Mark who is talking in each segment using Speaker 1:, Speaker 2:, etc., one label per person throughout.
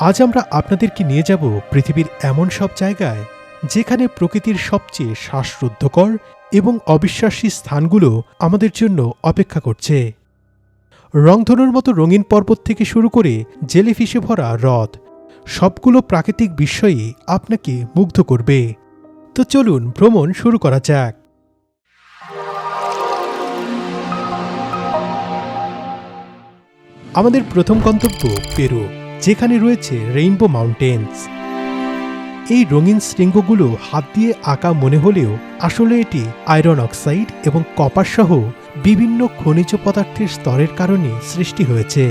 Speaker 1: আজ আমরা আপনাদেরকে নিয়ে যাব পৃথিবীর এমন সব জায়গায় যেখানে প্রকৃতির সবচেয়ে শ্বাসরুদ্ধকর এবং অবিশ্বাসী স্থানগুলো আমাদের জন্য অপেক্ষা করছে। রংধনুর মতো রঙিন পর্বত থেকে শুরু করে জেলিফিশে ভরা হ্রদ, সবগুলো প্রাকৃতিক বিস্ময়ই আপনাকে মুগ্ধ করবে। তো চলুন ভ্রমণ শুরু করা যাক। আমাদের প্রথম গন্তব্য পেরু, যেখানে রয়েছে রেইনবো মাউন্টেন্স এই রঙিন শৃঙ্গগুলো হাত দিয়ে আঁকা মনে হলেও আসলে এটি আয়রন অক্সাইড এবং কপার সহ বিভিন্ন খনিজ পদার্থের স্তরের কারণে সৃষ্টি হয়েছে।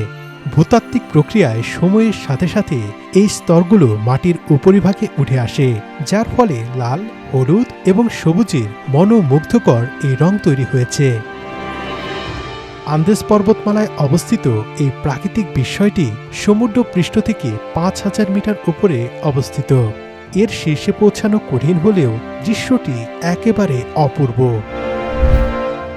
Speaker 1: ভূতাত্ত্বিক প্রক্রিয়ায় সময়ের সাথে সাথে এই স্তরগুলো মাটির উপরিভাগে উঠে আসে, যার ফলে লাল, হলুদ এবং সবুজের মনোমুগ্ধকর এই রং তৈরি হয়েছে। আন্দেস পর্বতমালায় অবস্থিত এই প্রাকৃতিক বিস্ময়টি সমুদ্র পৃষ্ঠ থেকে পাঁচ হাজার মিটার উপরে অবস্থিত। এর শীর্ষে পৌঁছানো কঠিন হলেও দৃশ্যটি একেবারে অপূর্ব।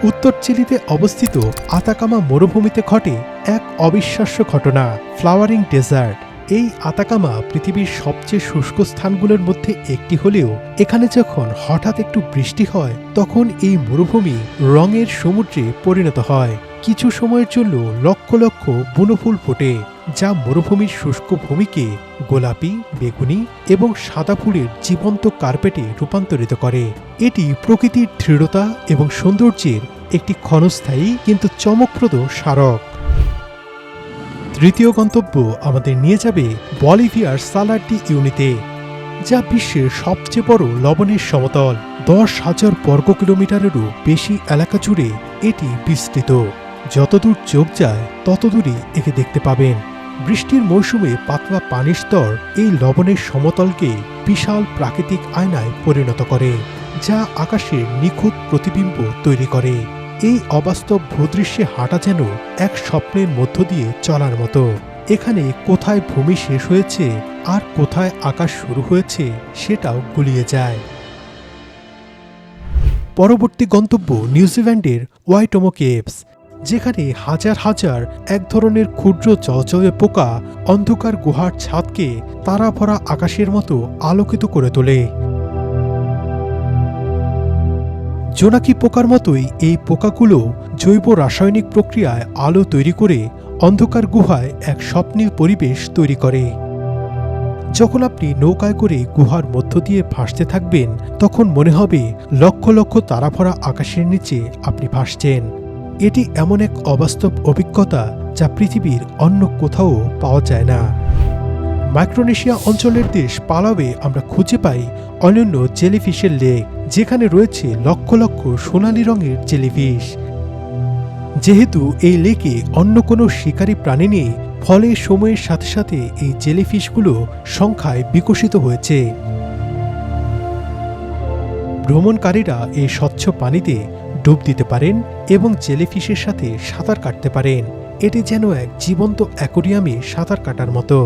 Speaker 1: উত্তর চিলিতে অবস্থিত আতাকামা মরুভূমিতে ঘটে এক অবিশ্বাস্য ঘটনা, ফ্লাওয়ারিং ডেজার্ট। এই আতাকামা পৃথিবীর সবচেয়ে শুষ্ক স্থানগুলোর মধ্যে একটি হলেও এখানে যখন হঠাৎ একটু বৃষ্টি হয়, তখন এই মরুভূমি রঙের সমুদ্রে পরিণত হয়। কিছু সময়ের জন্য লক্ষ লক্ষ বুনোফুল ফোটে, যা মরুভূমির শুষ্ক ভূমিকে গোলাপি, বেগুনি এবং সাদা ফুলের জীবন্ত কার্পেটে রূপান্তরিত করে। এটি প্রকৃতির দৃঢ়তা এবং সৌন্দর্যের একটি ক্ষণস্থায়ী কিন্তু চমকপ্রদ স্মারক। তৃতীয় গন্তব্য আমাদের নিয়ে যাবে বলিভিয়ার সালাডি ইউনিতে যা বিশ্বের সবচেয়ে বড় লবণের সমতল, দশ হাজার বর্গ কিলোমিটারেরও বেশি এলাকা জুড়ে এটি বিস্তৃত। যতদূর চোখ যায়, ততদূরই একে দেখতে পাবেন। বৃষ্টির মৌসুমে পাতলা পানির স্তর এই লবণের সমতলকে বিশাল প্রাকৃতিক আয়নায় পরিণত করে, যা আকাশের নিখুঁত প্রতিবিম্ব তৈরি করে। এই অবাস্তব ভূদৃশ্যে হাঁটা যেন এক স্বপ্নের মধ্য দিয়ে চলার মতো। এখানে কোথায় ভূমি শেষ হয়েছে, আর কোথায় আকাশ শুরু হয়েছে, সেটাও গুলিয়ে যায়। পরবর্তী গন্তব্য নিউজিল্যান্ডের ওয়াইটমো কেভস যেখানে হাজার হাজার এক ধরনের ক্ষুদ্র চলচলে পোকা অন্ধকার গুহার ছাদকে তারা ভরা আকাশের মতো আলোকিত করে তোলে। জোনাকি পোকার মতোই এই পোকাগুলো জৈব রাসায়নিক প্রক্রিয়ায় আলো তৈরি করে অন্ধকার গুহায় এক স্বপ্নীল পরিবেশ তৈরি করে। যখন আপনি নৌকায় করে গুহার মধ্য দিয়ে ভাসতে থাকবেন, তখন মনে হবে লক্ষ লক্ষ তারা ভরা আকাশের নিচে আপনি ভাসছেন। এটি এমন এক অবাস্তব অভিজ্ঞতা যা পৃথিবীর অন্য কোথাও পাওয়া যায় না। মাইক্রোনেশিয়া অঞ্চলের দেশ পালাওয়ে আমরা খুঁজে পাই অনন্য জেলিফিশের লেক, যেখানে রয়েছে লক্ষ লক্ষ সোনালি রঙের জেলিফিশ। যেহেতু এই লেকে অন্য কোনো শিকারী প্রাণী নেই, ফলে সময়ের সাথে সাথে এই জেলিফিশগুলো সংখ্যায় বিকশিত হয়েছে। ভ্রমণকারীরা এই স্বচ্ছ পানিতে ডুব দিতে পারেন এবং জেলিফিশের সাথে সাঁতার কাটতে পারেন। এটি যেন এক জীবন্ত অ্যাকোরিয়ামে সাঁতার কাটার মতো।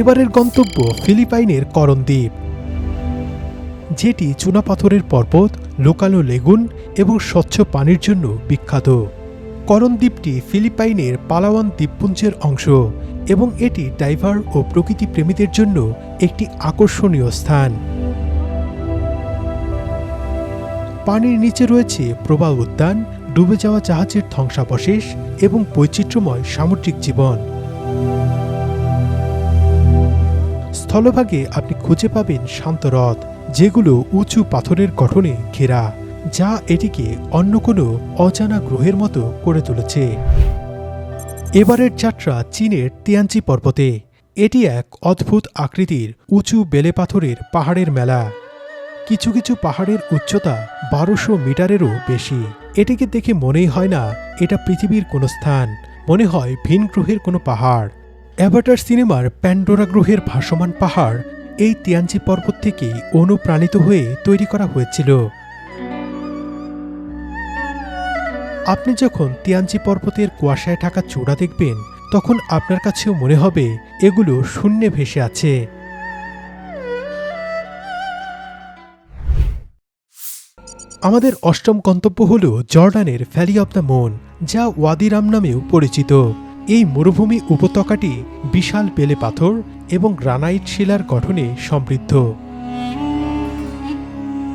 Speaker 1: এবারের গন্তব্য ফিলিপাইনের করণদ্বীপ, যেটি চুনাপাথরের পর্বত, লোকালো লেগুন এবং স্বচ্ছ পানির জন্য বিখ্যাত। করণদ্বীপটি ফিলিপাইনের পালাওয়ান দ্বীপপুঞ্জের অংশ এবং এটি ডাইভার ও প্রকৃতি প্রেমীদের জন্য একটি আকর্ষণীয় স্থান। পানির নিচে রয়েছে প্রবাল উদ্যান, ডুবে যাওয়া জাহাজের ধ্বংসাবশেষ এবং বৈচিত্র্যময় সামুদ্রিক জীবন। স্থলভাগে আপনি খুঁজে পাবেন শান্ত হ্রদ, যেগুলো উঁচু পাথরের গঠনে ঘেরা, যা এটিকে অন্য কোনো অজানা গ্রহের মতো করে তুলেছে। এবারের যাত্রা চীনের তিয়ানচি পর্বতে। এটি এক অদ্ভুত আকৃতির উঁচু বেলে পাথরের পাহাড়ের মেলা। কিছু কিছু পাহাড়ের উচ্চতা বারোশো মিটারেরও বেশি। এটিকে দেখে মনেই হয় না, এটা পৃথিবীর কোনো স্থান। মনে হয় ভিন গ্রহের কোনো পাহাড়। অ্যাভাটার সিনেমার প্যান্ডোরা গ্রহের ভাসমান পাহাড় এই তিয়ানচি পর্বত থেকেই অনুপ্রাণিত হয়ে তৈরি করা হয়েছিল। আপনি যখন তিয়ানচি পর্বতের কুয়াশায় ঢাকা চূড়া দেখবেন, তখন আপনার কাছেও মনে হবে এগুলো শূন্যে ভেসে আছে। আমাদের অষ্টম গন্তব্য হল জর্ডানের ভ্যালি অব দ্য মন, যা ওয়াদিরাম নামেও পরিচিত। এই মরুভূমি উপত্যকাটি বিশাল বেলে পাথর এবং গ্রানাইট শিলার গঠনে সমৃদ্ধ।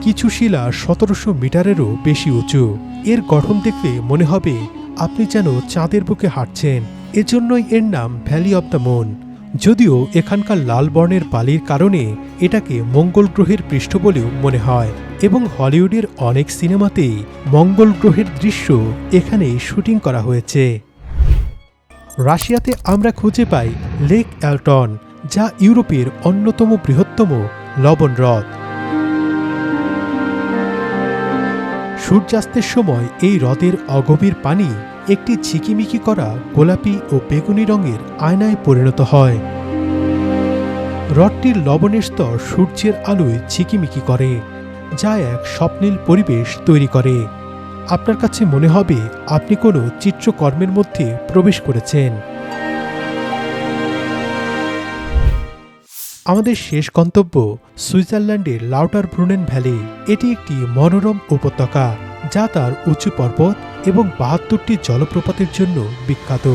Speaker 1: কিছু শিলা সতেরোশো মিটারেরও বেশি উঁচু। এর গঠন দেখলে মনে হবে আপনি যেন চাঁদের বুকে হাঁটছেন। এজন্যই এর নাম ভ্যালি অব দ্য মুন। যদিও এখানকার লাল বর্ণের বালির কারণে এটাকে মঙ্গল গ্রহের পৃষ্ঠ বলেও মনে হয়, এবং হলিউডের অনেক সিনেমাতেই মঙ্গল গ্রহের দৃশ্য এখানে শুটিং করা হয়েছে। রাশিয়াতে আমরা খুঁজে পাই লেক অ্যালটন, যা ইউরোপের অন্যতম বৃহত্তম লবণ হ্রদ। সূর্যাস্তের সময় এই হ্রদের অগভীর পানি একটি ঝিকিমিকি করা গোলাপি ও বেগুনি রঙের আয়নায় পরিণত হয়। হ্রদটির লবণের স্তর সূর্যের আলোয় ঝিকিমিকি করে, যা এক স্বপ্নীল পরিবেশ তৈরি করে। আপনার কাছে মনে হবে, আপনি কোনো চিত্রকর্মের মধ্যে প্রবেশ করেছেন। আমাদের শেষ গন্তব্য সুইজারল্যান্ডের লাউটার ভ্রুনেন ভ্যালি। এটি একটি মনোরম উপত্যকা। যা তার উঁচু পর্বত এবং বাহাত্তরটি জলপ্রপাতের জন্য বিখ্যাত।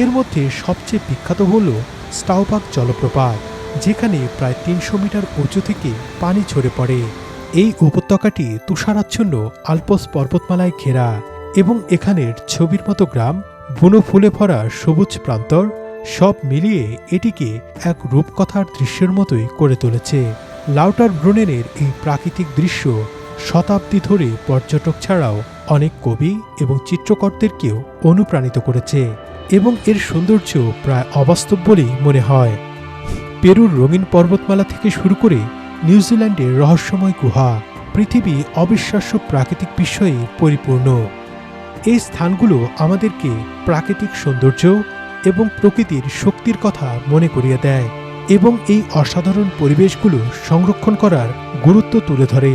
Speaker 1: এর মধ্যে সবচেয়ে বিখ্যাত হল স্টাউবাক জলপ্রপাত, যেখানে প্রায় তিনশো মিটার উঁচু থেকে পানি ঝরে পড়ে। এই উপত্যকাটি তুষারাচ্ছন্ন আলপস পর্বতমালায় ঘেরা এবং এখানের ছবির মতো গ্রাম, বুনো ফুলে ভরা সবুজ প্রান্তর, সব মিলিয়ে এটিকে এক রূপকথার দৃশ্যের মতোই করে তুলেছে। লাউটার ব্রুনেনের এই প্রাকৃতিক দৃশ্য শতাব্দী ধরে পর্যটক ছাড়াও অনেক কবি এবং চিত্রকরদেরকেও অনুপ্রাণিত করেছে এবং এর সৌন্দর্য প্রায় অবাস্তব বলেই মনে হয়। পেরুর রঙিন পর্বতমালা থেকে শুরু করে নিউজিল্যান্ডের রহস্যময় গুহা পৃথিবী অবিশ্বাস্য প্রাকৃতিক বিষয়ে পরিপূর্ণ। এই স্থানগুলো আমাদেরকে প্রাকৃতিক সৌন্দর্য এবং প্রকৃতির শক্তির কথা মনে করিয়ে দেয় এবং এই অসাধারণ পরিবেশগুলো সংরক্ষণ করার গুরুত্ব তুলে ধরে।